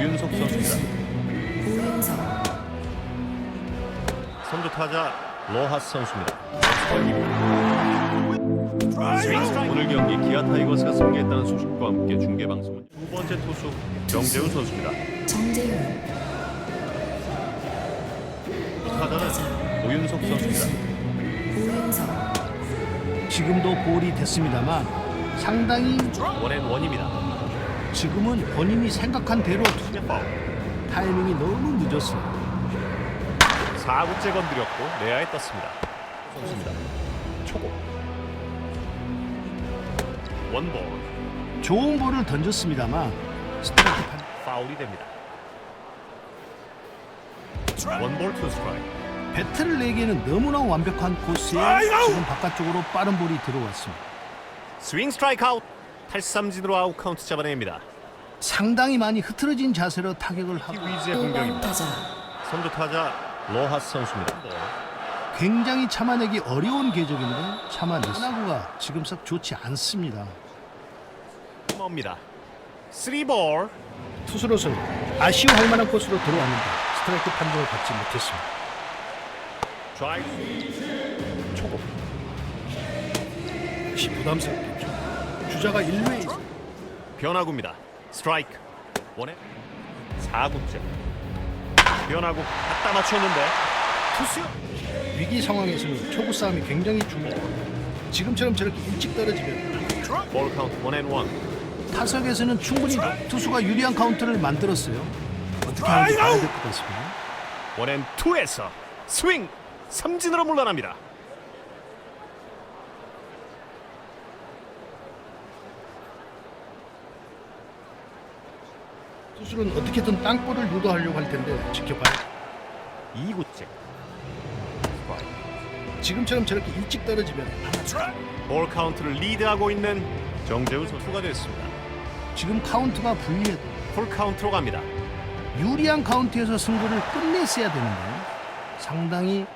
오윤석 선수입니다. 오윤석 선두 타자 로하스 선수입니다. 오늘 경기 기아 타이거스가 승리했다는 소식과 함께 중계 방송은 두 번째 투수 정재훈 선수입니다. 정재훈 타자는 오윤석 선수입니다. 오윤석 지금도 볼이 됐습니다만 상당히 원앤 원입니다. 지금은 본인이 생각한 대로 파울. 타이밍이 너무 늦었어요. 4구째 건드렸고 내야에 떴습니다. 선수입니다. 초고. 원볼 좋은 볼을 던졌습니다만 스트라이크 판 파울이 됩니다. 원볼 투 스트라이크. 배트를 내기에는 너무나 완벽한 코스에 지금 바깥쪽으로 빠른 볼이 들어왔습니다. 스윙 스트라이크 아웃. 탈삼진으로 아웃 카운트 잡아냅니다. 상당히 많이 흐트러진 자세로 타격을 하고 위즈의 1번 공격입니다. 타자 선두 타자 로하스 선수입니다. 굉장히 참아내기 어려운 궤적인데 참아냈습니다. 하나구가 지금 썩 좋지 않습니다. 뭡니다. 3볼. 투수로서 아쉬워할 만한 코스로 들어왔는데 스트라이크 판정을 받지 못했습니다. 드라이브. 초고. 역시 부담스럽겠죠. 주자가 1루에 있 변화구입니다. 스트라이크. 원에 4구째. 변화구 갖다 맞췄는데 투수 위기 상황에서는 초구 싸움이 굉장히 중요해요. 지금처럼 저렇게 일찍 떨어지면 볼 카운트 원앤 원. 타석에서는 충분히 투수가 유리한 카운트를 만들었어요. 어떻게 하는지 봐야 될 것 같습니다. 원앤 투에서 스윙 삼진으로 물러납니다. 투수는 어떻게든 땅볼을 유도하려고 할 텐데 지켜봐야 2구째. 지금처럼 저렇게 일찍 떨어지면 볼 카운트를 리드하고 있는 정재훈 선수가 됐습니다. 지금 카운트가 불리해도 풀 카운트로 갑니다. 유리한 카운트에서 승부를 끝냈어야 되는데 상당히